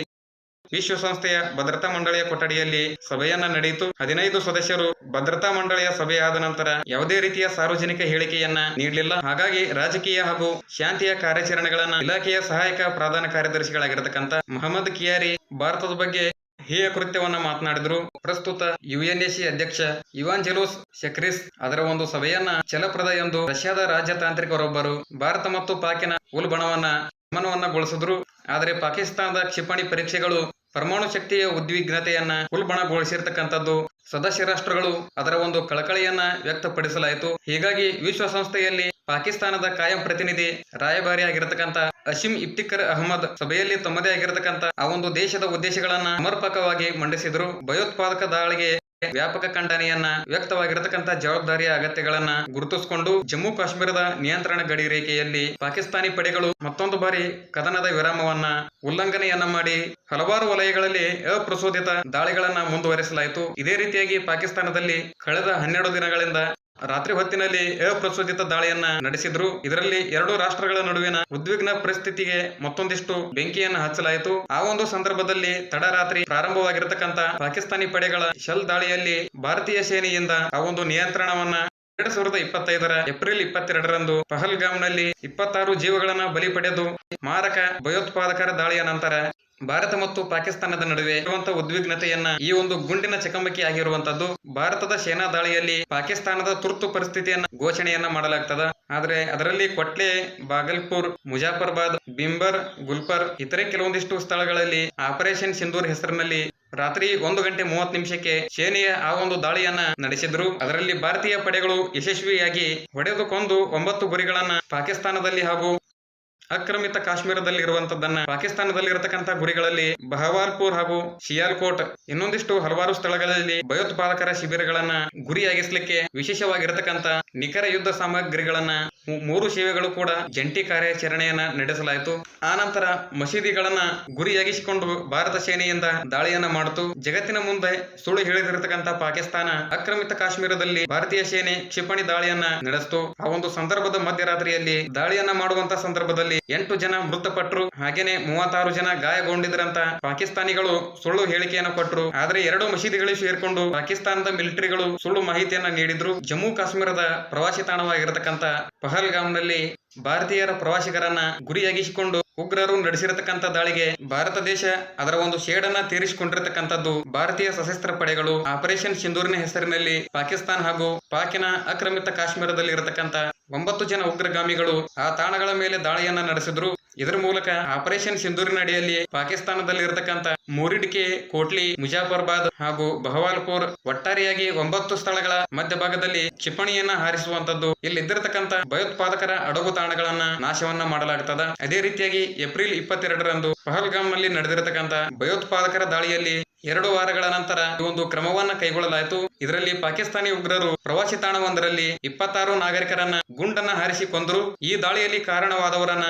ವಿಶ್ವಸಂಸ್ಥೆಯ ಭದ್ರತಾ ಮಂಡಳಿಯ ಕೊಠಡಿಯಲ್ಲಿ ಸಭೆಯನ್ನ ನಡೆಯಿತು. ಹದಿನೈದು ಸದಸ್ಯರು ಭದ್ರತಾ ಮಂಡಳಿಯ ಸಭೆಯಾದ ನಂತರ ಯಾವುದೇ ರೀತಿಯ ಸಾರ್ವಜನಿಕ ಹೇಳಿಕೆಯನ್ನ ನೀಡಲಿಲ್ಲ. ಹಾಗಾಗಿ ರಾಜಕೀಯ ಹಾಗೂ ಶಾಂತಿಯ ಕಾರ್ಯಾಚರಣೆಗಳನ್ನ ಇಲಾಖೆಯ ಸಹಾಯಕ ಪ್ರಧಾನ ಕಾರ್ಯದರ್ಶಿಗಳಾಗಿರತಕ್ಕಂತ ಮೊಹಮ್ಮದ್ ಕಿಯಾರಿ ಭಾರತದ ಬಗ್ಗೆ ಹೇಯ ಕೃತ್ಯವನ್ನ ಮಾತನಾಡಿದ್ರು. ಪ್ರಸ್ತುತ ಯುಎನ್ಎಸಿ ಅಧ್ಯಕ್ಷ ಇವಾನ್ ಜೆಲೋಸ್ ಶಕ್ರಿಸ್ ಅದರ ಒಂದು ಸಭೆಯನ್ನ ಚಲಪ್ರದ ಎಂದು ರಷ್ಯಾದ ರಾಜತಾಂತ್ರಿಕರೊಬ್ಬರು ಭಾರತ ಮತ್ತು ಪಾಕಿನ ಉಲ್ಬಣವನ್ನ ಗಮನವನ್ನಗೊಳಿಸಿದ್ರು ಆದರೆ ಪಾಕಿಸ್ತಾನದ ಕ್ಷಿಪಣಿ ಪರೀಕ್ಷೆಗಳು ಪರಮಾಣು ಶಕ್ತಿಯ ಉದ್ವಿಗ್ನತೆಯನ್ನ ಉಲ್ಬಣಗೊಳಿಸಿರ್ತಕ್ಕಂಥದ್ದು. ಸದಸ್ಯ ರಾಷ್ಟ್ರಗಳು ಅದರ ಒಂದು ಕಳಕಳಿಯನ್ನ ವ್ಯಕ್ತಪಡಿಸಲಾಯಿತು. ಹೀಗಾಗಿ ವಿಶ್ವಸಂಸ್ಥೆಯಲ್ಲಿ ಪಾಕಿಸ್ತಾನದ ಕಾಯಂ ಪ್ರತಿನಿಧಿ ರಾಯಭಾರಿಯಾಗಿರತಕ್ಕಂಥ ಆಗಿರತಕ್ಕಂತ ಇಫ್ತಿಖರ್ ಅಹಮದ್ ಸಭೆಯಲ್ಲಿ ತಮ್ಮದೇ ಆಗಿರತಕ್ಕಂತ ಆ ಒಂದು ದೇಶದ ಉದ್ದೇಶಗಳನ್ನ ಸಮರ್ಪಕವಾಗಿ ಮಂಡಿಸಿದರು. ಭಯೋತ್ಪಾದಕ ದಾಳಿಗೆ ವ್ಯಾಪಕ ಖಂಡನೆಯನ್ನ ವ್ಯಕ್ತವಾಗಿರತಕ್ಕಂತ ಜವಾಬ್ದಾರಿಯ ಅಗತ್ಯಗಳನ್ನ ಗುರುತಿಸಿಕೊಂಡು ಜಮ್ಮು ಕಾಶ್ಮೀರದ ನಿಯಂತ್ರಣ ಗಡಿ ರೇಖೆಯಲ್ಲಿ ಪಾಕಿಸ್ತಾನಿ ಪಡೆಗಳು ಮತ್ತೊಂದು ಬಾರಿ ಕದನದ ವಿರಾಮವನ್ನ ಉಲ್ಲಂಘನೆಯನ್ನ ಮಾಡಿ ಹಲವಾರು ವಲಯಗಳಲ್ಲಿ ಅಪ್ರಚೋದಿತ ದಾಳಿಗಳನ್ನ ಮುಂದುವರೆಸಲಾಯಿತು. ಇದೇ ರೀತಿಯಾಗಿ ಪಾಕಿಸ್ತಾನದಲ್ಲಿ ಕಳೆದ ಹನ್ನೆರಡು ದಿನಗಳಿಂದ ರಾತ್ರಿ ಹೊತ್ತಿನಲ್ಲಿ ಅಪ್ರಚೋದಿತ ದಾಳಿಯನ್ನ ನಡೆಸಿದ್ರು. ಇದರಲ್ಲಿ ಎರಡು ರಾಷ್ಟ್ರಗಳ ನಡುವಿನ ಉದ್ವಿಗ್ನ ಪರಿಸ್ಥಿತಿಗೆ ಮತ್ತೊಂದಿಷ್ಟು ಬೆಂಕಿಯನ್ನ ಹಚ್ಚಲಾಯಿತು. ಆ ಒಂದು ಸಂದರ್ಭದಲ್ಲಿ ತಡರಾತ್ರಿ ಪ್ರಾರಂಭವಾಗಿರತಕ್ಕಂತ ಪಾಕಿಸ್ತಾನಿ ಪಡೆಗಳ ಶೆಲ್ ದಾಳಿಯಲ್ಲಿ ಭಾರತೀಯ ಸೇನೆಯಿಂದ ಆ ಒಂದು ನಿಯಂತ್ರಣವನ್ನ ಎರಡ್ ಸಾವಿರದ ಇಪ್ಪತ್ತೈದರ ಏಪ್ರಿಲ್ ಇಪ್ಪತ್ತೆರಡರಂದು ಪಹಲ್ಗಾಮ್ನಲ್ಲಿ ಇಪ್ಪತ್ತಾರು ಜೀವಗಳನ್ನ ಬಲಿ ಪಡೆದು ಮಾರಕ ಭಯೋತ್ಪಾದಕರ ದಾಳಿಯ ನಂತರ ಭಾರತ ಮತ್ತು ಪಾಕಿಸ್ತಾನದ ನಡುವೆ ಇರುವಂತಹ ಉದ್ವಿಗ್ನತೆಯನ್ನ ಈ ಒಂದು ಗುಂಡಿನ ಚಕಮಕಿ ಆಗಿರುವಂತದ್ದು ಭಾರತದ ಸೇನಾ ದಾಳಿಯಲ್ಲಿ ಪಾಕಿಸ್ತಾನದ ತುರ್ತು ಪರಿಸ್ಥಿತಿಯನ್ನ ಘೋಷಣೆಯನ್ನ ಮಾಡಲಾಗ್ತದ. ಆದ್ರೆ ಅದರಲ್ಲಿ ಕೊಟ್ಲೆ, ಬಾಗಲ್ಪುರ್, ಮುಜಾಫರ್ಬಾದ್ ಬಿಂಬರ್ ಗುಲ್ಪರ್ ಇತರೆ ಕೆಲವೊಂದಿಷ್ಟು ಸ್ಥಳಗಳಲ್ಲಿ ಆಪರೇಷನ್ ಸಿಂಧೂರ್ ಹೆಸರಿನಲ್ಲಿ ರಾತ್ರಿ ಒಂದು ಗಂಟೆ ಮೂವತ್ತು ನಿಮಿಷಕ್ಕೆ ಸೇನೆಯ ಆ ಒಂದು ದಾಳಿಯನ್ನ ನಡೆಸಿದ್ರು. ಅದರಲ್ಲಿ ಭಾರತೀಯ ಪಡೆಗಳು ಯಶಸ್ವಿಯಾಗಿ ಹೊಡೆದುಕೊಂದು ಒಂಬತ್ತು ಗುರಿಗಳನ್ನ ಪಾಕಿಸ್ತಾನದಲ್ಲಿ ಹಾಗೂ ಆಕ್ರಮಿತ ಕಾಶ್ಮೀರದಲ್ಲಿ ಇರುವಂತದ್ದನ್ನ ಪಾಕಿಸ್ತಾನದಲ್ಲಿ ಇರತಕ್ಕಂತ ಗುರಿಗಳಲ್ಲಿ ಬಹವಾಲ್ಪುರ್ ಹಾಗೂ ಶಿಯಾಲ್ಕೋಟ್ ಇನ್ನೊಂದಿಷ್ಟು ಹಲವಾರು ಸ್ಥಳಗಳಲ್ಲಿ ಭಯೋತ್ಪಾದಕರ ಶಿಬಿರಗಳನ್ನ ಗುರಿಯಾಗಿಸ್ಲಿಕ್ಕೆ ವಿಶೇಷವಾಗಿರತಕ್ಕಂತ ನಿಖರ ಯುದ್ಧ ಸಾಮಗ್ರಿಗಳನ್ನ ಮೂರು ಸೇವೆಗಳು ಕೂಡ ಜಂಟಿ ಕಾರ್ಯಾಚರಣೆಯನ್ನ ನಡೆಸಲಾಯಿತು. ಆ ನಂತರ ಮಸೀದಿಗಳನ್ನ ಗುರಿಯಾಗಿಸಿಕೊಂಡು ಭಾರತ ಸೇನೆಯಿಂದ ದಾಳಿಯನ್ನ ಮಾಡಿತು. ಜಗತ್ತಿನ ಮುಂದೆ ಸುಳ್ಳು ಹೇಳಿದಿರತಕ್ಕಂತ ಪಾಕಿಸ್ತಾನ ಆಕ್ರಮಿತ ಕಾಶ್ಮೀರದಲ್ಲಿ ಭಾರತೀಯ ಸೇನೆ ಕ್ಷಿಪಣಿ ದಾಳಿಯನ್ನ ನಡೆಸಿತು. ಆ ಒಂದು ಸಂದರ್ಭದ ಮಧ್ಯರಾತ್ರಿಯಲ್ಲಿ ದಾಳಿಯನ್ನ ಮಾಡುವಂತ ಸಂದರ್ಭದಲ್ಲಿ ಎಂಟು ಜನ ಮೃತಪಟ್ಟರು ಹಾಗೇನೆ ಮೂವತ್ತಾರು ಜನ ಗಾಯಗೊಂಡಿದ್ರಂತ ಪಾಕಿಸ್ತಾನಿಗಳು ಸುಳ್ಳು ಹೇಳಿಕೆಯನ್ನು ಕೊಟ್ಟರು ಆದ್ರೆ ಎರಡು ಮಸೀದಿಗಳಿಗೆ ಸೇರ್ಕೊಂಡು ಪಾಕಿಸ್ತಾನದ ಮಿಲಿಟರಿಗಳು ಸುಳ್ಳು ಮಾಹಿತಿಯನ್ನ ನೀಡಿದ್ರು. ಜಮ್ಮು ಕಾಶ್ಮೀರದ ಪ್ರವಾಸಿ ತಾಣವಾಗಿರತಕ್ಕಂತ ಪಹಲ್ಗಾಮ್ನಲ್ಲಿ ಭಾರತೀಯರ ಪ್ರವಾಸಿಗರನ್ನ ಗುರಿಯಾಗಿಸಿಕೊಂಡು ಉಗ್ರರು ನಡೆಸಿರತಕ್ಕಂಥ ದಾಳಿಗೆ ಭಾರತ ದೇಶ ಅದರ ಒಂದು ಶೇಡನ್ನ ತೀರಿಸಿಕೊಂಡಿರತಕ್ಕಂಥದ್ದು ಭಾರತೀಯ ಸಶಸ್ತ್ರ ಪಡೆಗಳು ಆಪರೇಷನ್ ಸಿಂಧೂರಿನ ಹೆಸರಿನಲ್ಲಿ ಪಾಕಿಸ್ತಾನ ಹಾಗೂ ಪಾಕಿನ ಆಕ್ರಮಿತ ಕಾಶ್ಮೀರದಲ್ಲಿ ಇರತಕ್ಕಂತ ಒಂಬತ್ತು ಜನ ಉಗ್ರಗಾಮಿಗಳು ಆ ತಾಣಗಳ ಮೇಲೆ ದಾಳಿಯನ್ನ ನಡೆಸಿದ್ರು. ಇದರ ಮೂಲಕ ಆಪರೇಷನ್ ಸಿಂಧೂರಿನ ಅಡಿಯಲ್ಲಿ ಪಾಕಿಸ್ತಾನದಲ್ಲಿ ಇರತಕ್ಕಂತ ಮೂರಿಡ್ಕೆ, ಕೋಟ್ಲಿ, ಮುಜಾಫರ್ಬಾದ್ ಹಾಗೂ ಬಹವಾಲ್ಪುರ್ ಒಟ್ಟಾರೆಯಾಗಿ ಒಂಬತ್ತು ಸ್ಥಳಗಳ ಮಧ್ಯಭಾಗದಲ್ಲಿ ಕ್ಷಿಪಣಿಯನ್ನ ಹಾರಿಸುವಂತದ್ದು ಇಲ್ಲಿದ್ದಿರತಕ್ಕಂತ ಭಯೋತ್ಪಾದಕರ ಅಡಗು ತಾಣಗಳನ್ನ ನಾಶವನ್ನ ಮಾಡಲಾಗ್ತದ. ಅದೇ ರೀತಿಯಾಗಿ ಏಪ್ರಿಲ್ ಇಪ್ಪತ್ತೆರಡರಂದು ಪಹಲ್ಗಾಮ್ನಲ್ಲಿ ನಡೆದಿರತಕ್ಕಂತ ಭಯೋತ್ಪಾದಕರ ದಾಳಿಯಲ್ಲಿ ಎರಡು ವಾರಗಳ ನಂತರ ಈ ಒಂದು ಕ್ರಮವನ್ನ ಕೈಗೊಳ್ಳಲಾಯಿತು. ಇದರಲ್ಲಿ ಪಾಕಿಸ್ತಾನಿ ಉಗ್ರರು ಪ್ರವಾಸಿ ತಾಣವೊಂದರಲ್ಲಿ ಇಪ್ಪತ್ತಾರು ನಾಗರಿಕರನ್ನ ಗುಂಡನ್ನ ಹಾರಿಸಿ ಕೊಂದರು. ಈ ದಾಳಿಯಲ್ಲಿ ಕಾರಣವಾದವರನ್ನ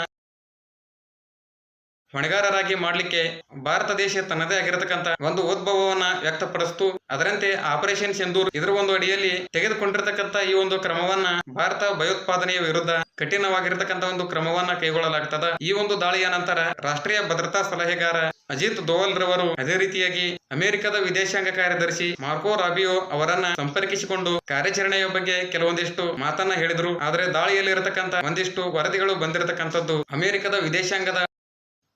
ಹೊಣೆಗಾರರಾಗಿ ಮಾಡಲಿಕ್ಕೆ ಭಾರತ ದೇಶ ತನ್ನದೇ ಆಗಿರತಕ್ಕಂತ ಒಂದು ಉದ್ಭವವನ್ನ ವ್ಯಕ್ತಪಡಿಸ್ತು. ಅದರಂತೆ ಆಪರೇಷನ್ ಸಿಂಧೂರ್ ಇದರ ಒಂದು ಅಡಿಯಲ್ಲಿ ತೆಗೆದುಕೊಂಡಿರತಕ್ಕಂತ ಈ ಒಂದು ಕ್ರಮವನ್ನ ಭಾರತ ಭಯೋತ್ಪಾದನೆಯ ವಿರುದ್ಧ ಕಠಿಣವಾಗಿರತಕ್ಕಂತ ಒಂದು ಕ್ರಮವನ್ನ ಕೈಗೊಳ್ಳಲಾಗ್ತದ. ಈ ಒಂದು ದಾಳಿಯ ನಂತರ ರಾಷ್ಟ್ರೀಯ ಭದ್ರತಾ ಸಲಹೆಗಾರ ಅಜಿತ್ ದೋವಲ್ ರವರು ಅದೇ ರೀತಿಯಾಗಿ ಅಮೆರಿಕದ ವಿದೇಶಾಂಗ ಕಾರ್ಯದರ್ಶಿ ಮಾರ್ಕೋ ರಾಬಿಯೋ ಅವರನ್ನ ಸಂಪರ್ಕಿಸಿಕೊಂಡು ಕಾರ್ಯಾಚರಣೆಯ ಬಗ್ಗೆ ಕೆಲವೊಂದಿಷ್ಟು ಮಾತನ್ನ ಹೇಳಿದ್ರು. ಆದ್ರೆ ದಾಳಿಯಲ್ಲಿ ಇರತಕ್ಕಂತ ಒಂದಿಷ್ಟು ವರದಿಗಳು ಬಂದಿರತಕ್ಕಂಥದ್ದು ಅಮೆರಿಕದ ವಿದೇಶಾಂಗದ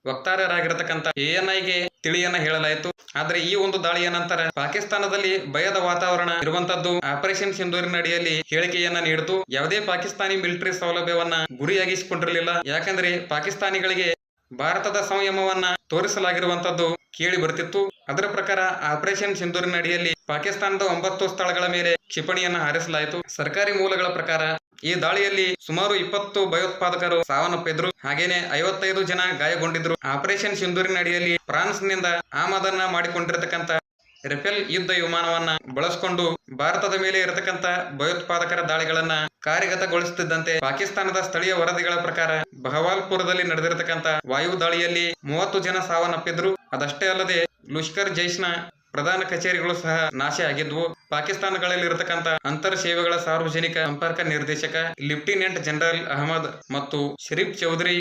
ವಕ್ತಾರರಾಗಿರತಕ್ಕಂತ ಎಎನ್ಐಗೆ ತಿಳಿಯನ್ನ ಹೇಳಲಾಯಿತು. ಆದ್ರೆ ಈ ಒಂದು ದಾಳಿಯ ನಂತರ ಪಾಕಿಸ್ತಾನದಲ್ಲಿ ಭಯದ ವಾತಾವರಣ ಇರುವಂತದ್ದು ಆಪರೇಷನ್ ಸಿಂಧೂರಿನ ಅಡಿಯಲ್ಲಿ ಹೇಳಿಕೆಯನ್ನ ನೀಡಿತು. ಯಾವುದೇ ಪಾಕಿಸ್ತಾನಿ ಮಿಲಿಟರಿ ಸೌಲಭ್ಯವನ್ನ ಗುರಿಯಾಗಿಸಿಕೊಂಡಿರಲಿಲ್ಲ. ಯಾಕಂದ್ರೆ ಪಾಕಿಸ್ತಾನಿಗಳಿಗೆ ಭಾರತದ ಸಂಯಮವನ್ನ ತೋರಿಸಲಾಗಿರುವಂತದ್ದು ಕೇಳಿ ಬರ್ತಿತ್ತು. ಅದರ ಪ್ರಕಾರ ಆಪರೇಷನ್ ಸಿಂಧೂರಿನ ಅಡಿಯಲ್ಲಿ ಪಾಕಿಸ್ತಾನದ ಒಂಬತ್ತು ಸ್ಥಳಗಳ ಮೇಲೆ ಕ್ಷಿಪಣಿಯನ್ನು ಹಾರಿಸಲಾಯಿತು. ಸರ್ಕಾರಿ ಮೂಲಗಳ ಪ್ರಕಾರ ಈ ದಾಳಿಯಲ್ಲಿ ಸುಮಾರು ಇಪ್ಪತ್ತು ಭಯೋತ್ಪಾದಕರು ಸಾವನ್ನಪ್ಪಿದ್ರು. ಹಾಗೇನೆ ಐವತ್ತೈದು ಜನ ಗಾಯಗೊಂಡಿದ್ರು. ಆಪರೇಷನ್ ಸಿಂಧೂರಿನ ಅಡಿಯಲ್ಲಿ ಫ್ರಾನ್ಸ್ನಿಂದ ಆಮದನ್ನ ಮಾಡಿಕೊಂಡಿರತಕ್ಕಂತ ರೆಫೆಲ್ ಯುದ್ಧ ವಿಮಾನವನ್ನ ಬಳಸಿಕೊಂಡು ಭಾರತದ ಮೇಲೆ ಇರತಕ್ಕಂತ ಭಯೋತ್ಪಾದಕರ ದಾಳಿಗಳನ್ನ ಕಾರ್ಯಗತಗೊಳಿಸುತ್ತಿದ್ದಂತೆ ಪಾಕಿಸ್ತಾನದ ಸ್ಥಳೀಯ ವರದಿಗಳ ಪ್ರಕಾರ ಬಹವಾಲ್ಪುರದಲ್ಲಿ ನಡೆದಿರತಕ್ಕಂತ ವಾಯು ದಾಳಿಯಲ್ಲಿ ಮೂವತ್ತು ಜನ ಸಾವನ್ನಪ್ಪಿದ್ರು. ಅದಷ್ಟೇ ಅಲ್ಲದೆ ಲುಷ್ಕರ್ ಜೈಶ್ನ ಪ್ರಧಾನ ಕಚೇರಿಗಳು ಸಹ ನಾಶ ಆಗಿದ್ವು. ಪಾಕಿಸ್ತಾನಗಳಲ್ಲಿ ಇರತಕ್ಕಂತ ಅಂತರ್ ಸೇವೆಗಳ ಸಾರ್ವಜನಿಕ ಸಂಪರ್ಕ ನಿರ್ದೇಶಕ ಲೆಫ್ಟಿನೆಂಟ್ ಜನರಲ್ ಅಹಮದ್ ಮತ್ತು ಶರೀಫ್ ಚೌಧರಿ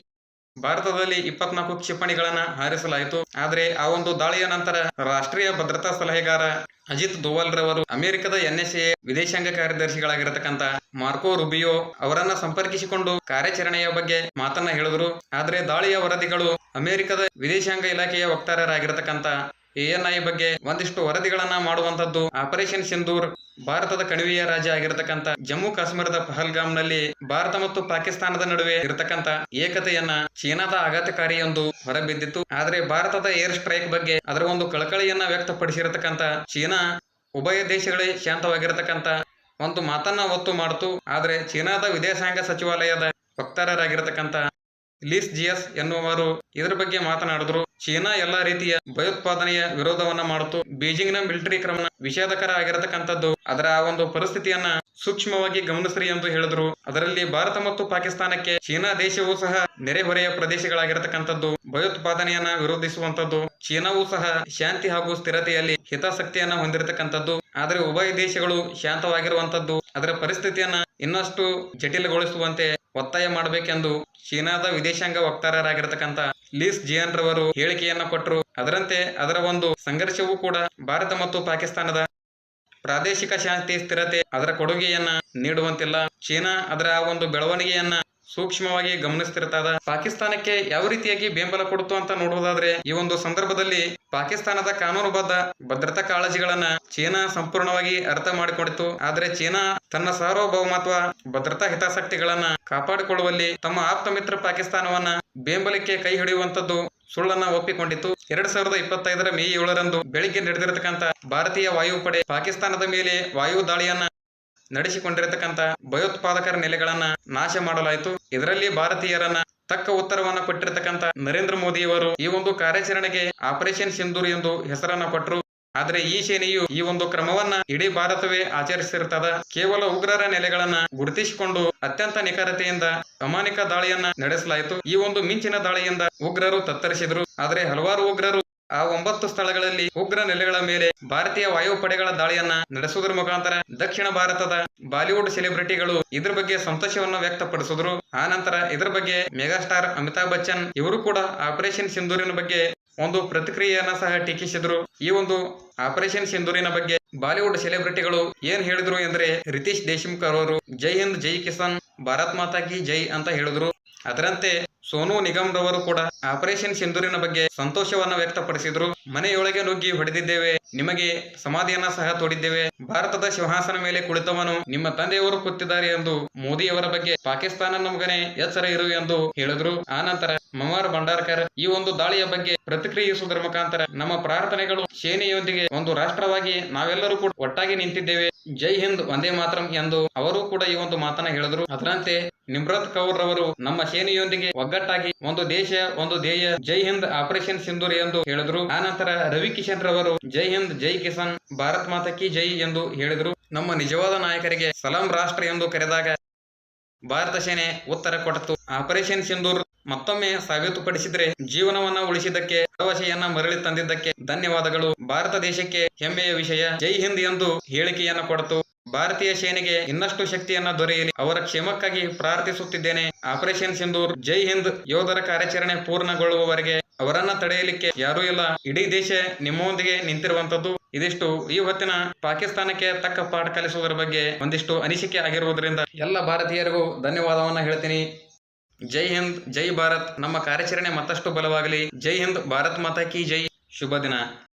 ಭಾರತದಲ್ಲಿ ಇಪ್ಪತ್ನಾಲ್ಕು ಕ್ಷಿಪಣಿಗಳನ್ನು ಹಾರಿಸಲಾಯಿತು. ಆದರೆ ಆ ಒಂದು ದಾಳಿಯ ನಂತರ ರಾಷ್ಟ್ರೀಯ ಭದ್ರತಾ ಸಲಹೆಗಾರ ಅಜಿತ್ ದೋವಲ್ ರವರು ಅಮೆರಿಕದ ಎನ್ಎಸ್ಎ ವಿದೇಶಾಂಗ ಕಾರ್ಯದರ್ಶಿಗಳಾಗಿರತಕ್ಕಂತ ಮಾರ್ಕೋ ರುಬಿಯೋ ಅವರನ್ನ ಸಂಪರ್ಕಿಸಿಕೊಂಡು ಕಾರ್ಯಾಚರಣೆಯ ಬಗ್ಗೆ ಮಾತನ್ನ ಹೇಳಿದ್ರು. ಆದ್ರೆ ದಾಳಿಯ ವರದಿಗಳು ಅಮೆರಿಕದ ವಿದೇಶಾಂಗ ಇಲಾಖೆಯ ವಕ್ತಾರರಾಗಿರತಕ್ಕಂತ ಎಎನ್ಐ ಬಗ್ಗೆ ಒಂದಿಷ್ಟು ವರದಿಗಳನ್ನ ಮಾಡುವಂತದ್ದು ಆಪರೇಷನ್ ಸಿಂಧೂರ್ ಭಾರತದ ಕಣಿವೆಯ ರಾಜ್ಯ ಆಗಿರತಕ್ಕಂತ ಜಮ್ಮು ಕಾಶ್ಮೀರದ ಪಹಲ್ಗಾಮ್ನಲ್ಲಿ ಭಾರತ ಮತ್ತು ಪಾಕಿಸ್ತಾನದ ನಡುವೆ ಇರತಕ್ಕಂತ ಏಕತೆಯನ್ನ ಚೀನಾದ ಆಘಾತಕಾರಿ ಎಂದು ಹೊರಬಿದ್ದಿತ್ತು. ಆದರೆ ಭಾರತದ ಏರ್ ಸ್ಟ್ರೈಕ್ ಬಗ್ಗೆ ಅದರ ಒಂದು ಕಳಕಳಿಯನ್ನ ವ್ಯಕ್ತಪಡಿಸಿರತಕ್ಕಂತ ಚೀನಾ ಉಭಯ ದೇಶಗಳೇ ಶಾಂತವಾಗಿರತಕ್ಕಂತ ಒಂದು ಮಾತನ್ನ ಒತ್ತು ಮಾಡ್ತು. ಆದರೆ ಚೀನಾದ ವಿದೇಶಾಂಗ ಸಚಿವಾಲಯದ ವಕ್ತಾರರಾಗಿರತಕ್ಕಂತ ಲೀಸ್ ಜಿಯಸ್ ಎನ್ನುವರು ಇದರ ಬಗ್ಗೆ ಮಾತನಾಡಿದ್ರು. ಚೀನಾ ಎಲ್ಲಾ ರೀತಿಯ ಭಯೋತ್ಪಾದನೆಯ ವಿರೋಧವನ್ನ ಮಾಡುತ್ತು ಬೀಜಿಂಗ್ನ ಮಿಲಿಟರಿ ಕ್ರಮ ವಿಷಾದಕರ ಆಗಿರತಕ್ಕಂಥದ್ದು ಅದರ ಆ ಒಂದು ಪರಿಸ್ಥಿತಿಯನ್ನ ಸೂಕ್ಷ್ಮವಾಗಿ ಗಮನಿಸ್ರಿ ಎಂದು ಹೇಳಿದ್ರು. ಅದರಲ್ಲಿ ಭಾರತ ಮತ್ತು ಪಾಕಿಸ್ತಾನಕ್ಕೆ ಚೀನಾ ದೇಶವೂ ಸಹ ನೆರೆಹೊರೆಯ ಪ್ರದೇಶಗಳಾಗಿರತಕ್ಕಂಥದ್ದು, ಭಯೋತ್ಪಾದನೆಯನ್ನ ವಿರೋಧಿಸುವಂತದ್ದು ಚೀನಾವೂ ಸಹ ಶಾಂತಿ ಹಾಗೂ ಸ್ಥಿರತೆಯಲ್ಲಿ ಹಿತಾಸಕ್ತಿಯನ್ನ ಹೊಂದಿರತಕ್ಕಂಥದ್ದು, ಆದರೆ ಉಭಯ ದೇಶಗಳು ಶಾಂತವಾಗಿರುವಂತದ್ದು ಅದರ ಪರಿಸ್ಥಿತಿಯನ್ನ ಇನ್ನಷ್ಟು ಜಟಿಲಗೊಳಿಸುವಂತೆ ಒತ್ತಾಯ ಮಾಡಬೇಕೆಂದು ಚೀನಾದ ವಿದೇಶಾಂಗ ವಕ್ತಾರರಾಗಿರತಕ್ಕಂತ ಲೀಸ್ ಜಿಯಾನ್ ರವರು ಹೇಳಿಕೆಯನ್ನ ಕೊಟ್ಟರು ಅದರಂತೆ ಅದರ ಒಂದು ಸಂಘರ್ಷವೂ ಕೂಡ ಭಾರತ ಮತ್ತು ಪಾಕಿಸ್ತಾನದ ಪ್ರಾದೇಶಿಕ ಶಾಂತಿ ಸ್ಥಿರತೆ ಅದರ ಕೊಡುಗೆಯನ್ನ ನೀಡುವಂತಿಲ್ಲ. ಚೀನಾ ಅದರ ಒಂದು ಬೆಳವಣಿಗೆಯನ್ನ ಸೂಕ್ಷ್ಮವಾಗಿ ಗಮನಿಸ್ತಿರ್ತದ ಪಾಕಿಸ್ತಾನಕ್ಕೆ ಯಾವ ರೀತಿಯಾಗಿ ಬೆಂಬಲ ಕೊಡ್ತು ಅಂತ ನೋಡುವುದಾದ್ರೆ ಈ ಒಂದು ಸಂದರ್ಭದಲ್ಲಿ ಪಾಕಿಸ್ತಾನದ ಕಾನೂನುಬದ್ಧ ಭದ್ರತಾ ಕಾಳಜಿಗಳನ್ನ ಚೀನಾ ಸಂಪೂರ್ಣವಾಗಿ ಅರ್ಥ ಮಾಡಿಕೊಂಡಿತ್ತು. ಆದ್ರೆ ಚೀನಾ ತನ್ನ ಸಾರ್ವಭೌಮತ್ವ, ಭದ್ರತಾ ಹಿತಾಸಕ್ತಿಗಳನ್ನ ಕಾಪಾಡಿಕೊಳ್ಳುವಲ್ಲಿ ತಮ್ಮ ಆಪ್ತ ಮಿತ್ರ ಪಾಕಿಸ್ತಾನವನ್ನ ಬೆಂಬಲಕ್ಕೆ ಕೈ ಹಿಡಿಯುವಂತದ್ದು ಸುಳ್ಳನ್ನ ಒಪ್ಪಿಕೊಂಡಿತ್ತು. ಎರಡ್ ಸಾವಿರದ ಇಪ್ಪತ್ತೈದರ ಮೇ ಏಳರಂದು ಬೆಳಿಗ್ಗೆ ನಡೆದಿರತಕ್ಕಂತ ಭಾರತೀಯ ವಾಯುಪಡೆ ಪಾಕಿಸ್ತಾನದ ಮೇಲೆ ವಾಯು ದಾಳಿಯನ್ನ ನಡೆಸಿಕೊಂಡಿರತಕ್ಕಂತ ಭಯೋತ್ಪಾದಕರ ನೆಲೆಗಳನ್ನ ನಾಶ ಮಾಡಲಾಯಿತು. ಇದರಲ್ಲಿ ಭಾರತೀಯರನ್ನ ತಕ್ಕ ಉತ್ತರವನ್ನ ಕೊಟ್ಟಿರತಕ್ಕಂತ ನರೇಂದ್ರ ಮೋದಿಯವರು ಈ ಒಂದು ಕಾರ್ಯಾಚರಣೆಗೆ ಆಪರೇಷನ್ ಸಿಂಧೂರ್ ಎಂದು ಹೆಸರನ್ನ ಕೊಟ್ಟರು ಆದರೆ ಈ ಸೇನೆಯು ಈ ಒಂದು ಕ್ರಮವನ್ನ ಇಡೀ ಭಾರತವೇ ಆಚರಿಸಿರ್ತದ ಕೇವಲ ಉಗ್ರರ ನೆಲೆಗಳನ್ನ ಗುರುತಿಸಿಕೊಂಡು ಅತ್ಯಂತ ನಿಖರತೆಯಿಂದ ಅಮಾನಿಕ ದಾಳಿಯನ್ನ ನಡೆಸಲಾಯಿತು. ಈ ಒಂದು ಮಿಂಚಿನ ದಾಳಿಯಿಂದ ಉಗ್ರರು ತತ್ತರಿಸಿದ್ರು. ಆದರೆ ಹಲವಾರು ಉಗ್ರರು ಆ ಒಂಬತ್ತು ಸ್ಥಳಗಳಲ್ಲಿ ಉಗ್ರ ನೆಲೆಗಳ ಮೇಲೆ ಭಾರತೀಯ ವಾಯುಪಡೆಗಳ ದಾಳಿಯನ್ನ ನಡೆಸುವುದರ ಮುಖಾಂತರ ದಕ್ಷಿಣ ಭಾರತದ ಬಾಲಿವುಡ್ ಸೆಲೆಬ್ರಿಟಿಗಳು ಇದ್ರ ಬಗ್ಗೆ ಸಂತೋಷವನ್ನ ವ್ಯಕ್ತಪಡಿಸಿದ್ರು. ಆ ನಂತರ ಇದ್ರ ಬಗ್ಗೆ ಮೆಗಾಸ್ಟಾರ್ ಅಮಿತಾಬ್ ಬಚ್ಚನ್ ಇವರು ಕೂಡ ಆಪರೇಷನ್ ಸಿಂಧೂರಿನ ಬಗ್ಗೆ ಒಂದು ಪ್ರತಿಕ್ರಿಯೆಯನ್ನ ಸಹ ಟೀಕಿಸಿದ್ರು. ಈ ಒಂದು ಆಪರೇಷನ್ ಸಿಂಧೂರಿನ ಬಗ್ಗೆ ಬಾಲಿವುಡ್ ಸೆಲೆಬ್ರಿಟಿಗಳು ಏನ್ ಹೇಳಿದ್ರು ಎಂದ್ರೆ ರಿತೀಶ್ ದೇಶ್ಮುಖ್ ಅವರು ಜೈ ಹಿಂದ್, ಜೈ ಕಿಸಾನ್, ಭಾರತ್ ಮಾತಾ ಕಿ ಜೈ ಅಂತ ಹೇಳಿದ್ರು. ಅದರಂತೆ ಸೋನು ನಿಗಮ್ ರವರು ಕೂಡ ಆಪರೇಷನ್ ಸಿಂಧೂರಿನ ಬಗ್ಗೆ ಸಂತೋಷವನ್ನ ವ್ಯಕ್ತಪಡಿಸಿದ್ರು. ಮನೆಯೊಳಗೆ ನುಗ್ಗಿ ಹೊಡೆದಿದ್ದೇವೆ. ನಿಮಗೆ ಸಮಾಧಿಯನ್ನ ಸಹ ತೋಡಿದ್ದೇವೆ. ಭಾರತದ ಸಿಂಹಾಸನ ಮೇಲೆ ಕುಳಿತವನು ನಿಮ್ಮ ತಂದೆಯವರು ಕೂತಿದ್ದಾರೆ ಎಂದು ಮೋದಿಯವರ ಬಗ್ಗೆ ಪಾಕಿಸ್ತಾನ ನಮಗನೆ ಎಚ್ಚರ ಇರು ಎಂದು ಹೇಳಿದ್ರು. ಆ ನಂತರ ಮಮರ್ ಭಂಡಾರ್ಕರ್ ಈ ಒಂದು ದಾಳಿಯ ಬಗ್ಗೆ ಪ್ರತಿಕ್ರಿಯಿಸುವುದರ ಮುಖಾಂತರ ನಮ್ಮ ಪ್ರಾರ್ಥನೆಗಳು ಸೇನೆಯೊಂದಿಗೆ ಒಂದು ರಾಷ್ಟ್ರವಾಗಿ ನಾವೆಲ್ಲರೂ ಕೂಡ ಒಟ್ಟಾಗಿ ನಿಂತಿದ್ದೇವೆ. ಜೈ ಹಿಂದ್ ಒಂದೇ ಮಾತರಂ ಎಂದು ಅವರು ಕೂಡ ಈ ಒಂದು ಮಾತನ್ನ ಹೇಳಿದ್ರು. ಅದರಂತೆ ನಿಮ್ರತ್ ಕೌರ್ ರವರು ನಮ್ಮ ಸೇನೆಯೊಂದಿಗೆ ಒಗ್ಗಟ್ಟಾಗಿ ಒಂದು ದೇಶ, ಒಂದು ಧ್ಯೇಯ, ಜೈ ಹಿಂದ್ ಆಪರೇಷನ್ ಸಿಂಧೂರ್ ಎಂದು ಹೇಳಿದ್ರು. ಆ ನಂತರ ರವಿ ಕಿಶನ್ ರವರು ಜೈ ಹಿಂದ್, ಜೈ ಕಿಸಾನ್, ಭಾರತ್ ಮಾತಾ ಕಿ ಜೈ ಎಂದು ಹೇಳಿದ್ರು. ನಮ್ಮ ನಿಜವಾದ ನಾಯಕರಿಗೆ ಸಲಾಂ ರಾಷ್ಟ್ರ ಎಂದು ಕರೆದಾಗ ಭಾರತ ಸೇನೆ ಉತ್ತರ ಕೊಟ್ಟಿತು ಆಪರೇಷನ್ ಸಿಂಧೂರ್ ಮತ್ತೊಮ್ಮೆ ಸಾಬೀತುಪಡಿಸಿದ್ರೆ ಜೀವನವನ್ನ ಉಳಿಸಿದ್ದಕ್ಕೆ ಭರವಸೆಯನ್ನ ಮರಳಿ ತಂದಿದ್ದಕ್ಕೆ ಧನ್ಯವಾದಗಳು. ಭಾರತ ದೇಶಕ್ಕೆ ಹೆಮ್ಮೆಯ ವಿಷಯ. ಜೈ ಹಿಂದ್ ಎಂದು ಹೇಳಿಕೆಯನ್ನ ಕೊಡ್ತು. ಭಾರತೀಯ ಸೇನೆಗೆ ಇನ್ನಷ್ಟು ಶಕ್ತಿಯನ್ನ ದೊರೆಯಲಿ. ಅವರ ಕ್ಷೇಮಕ್ಕಾಗಿ ಪ್ರಾರ್ಥಿಸುತ್ತಿದ್ದೇನೆ. ಆಪರೇಷನ್ ಸಿಂಧೂರ್, ಜೈ ಹಿಂದ್ ಯೋಧರ ಕಾರ್ಯಾಚರಣೆ ಪೂರ್ಣಗೊಳ್ಳುವವರೆಗೆ ಅವರನ್ನ ತಡೆಯಲಿಕ್ಕೆ ಯಾರೂ ಇಲ್ಲ. ಇಡೀ ದೇಶ ನಿಮ್ಮೊಂದಿಗೆ ನಿಂತಿರುವಂತದ್ದು ಇದಿಷ್ಟು ಈ ಹೊತ್ತಿನ ಪಾಕಿಸ್ತಾನಕ್ಕೆ ತಕ್ಕ ಪಾಠ ಕಲಿಸುವುದರ ಬಗ್ಗೆ ಒಂದಿಷ್ಟು ಅನಿಸಿಕೆ ಆಗಿರುವುದರಿಂದ ಎಲ್ಲ ಭಾರತೀಯರಿಗೂ ಧನ್ಯವಾದವನ್ನ ಹೇಳ್ತೀನಿ. ಜೈ ಹಿಂದ್, ಜೈ ಭಾರತ್. ನಮ್ಮ ಕಾರ್ಯಾಚರಣೆ ಮತ್ತಷ್ಟು ಬಲವಾಗಲಿ. ಜೈ ಹಿಂದ್, ಭಾರತ್ ಮಾತಾ ಕಿ ಜೈ. ಶುಭ ದಿನ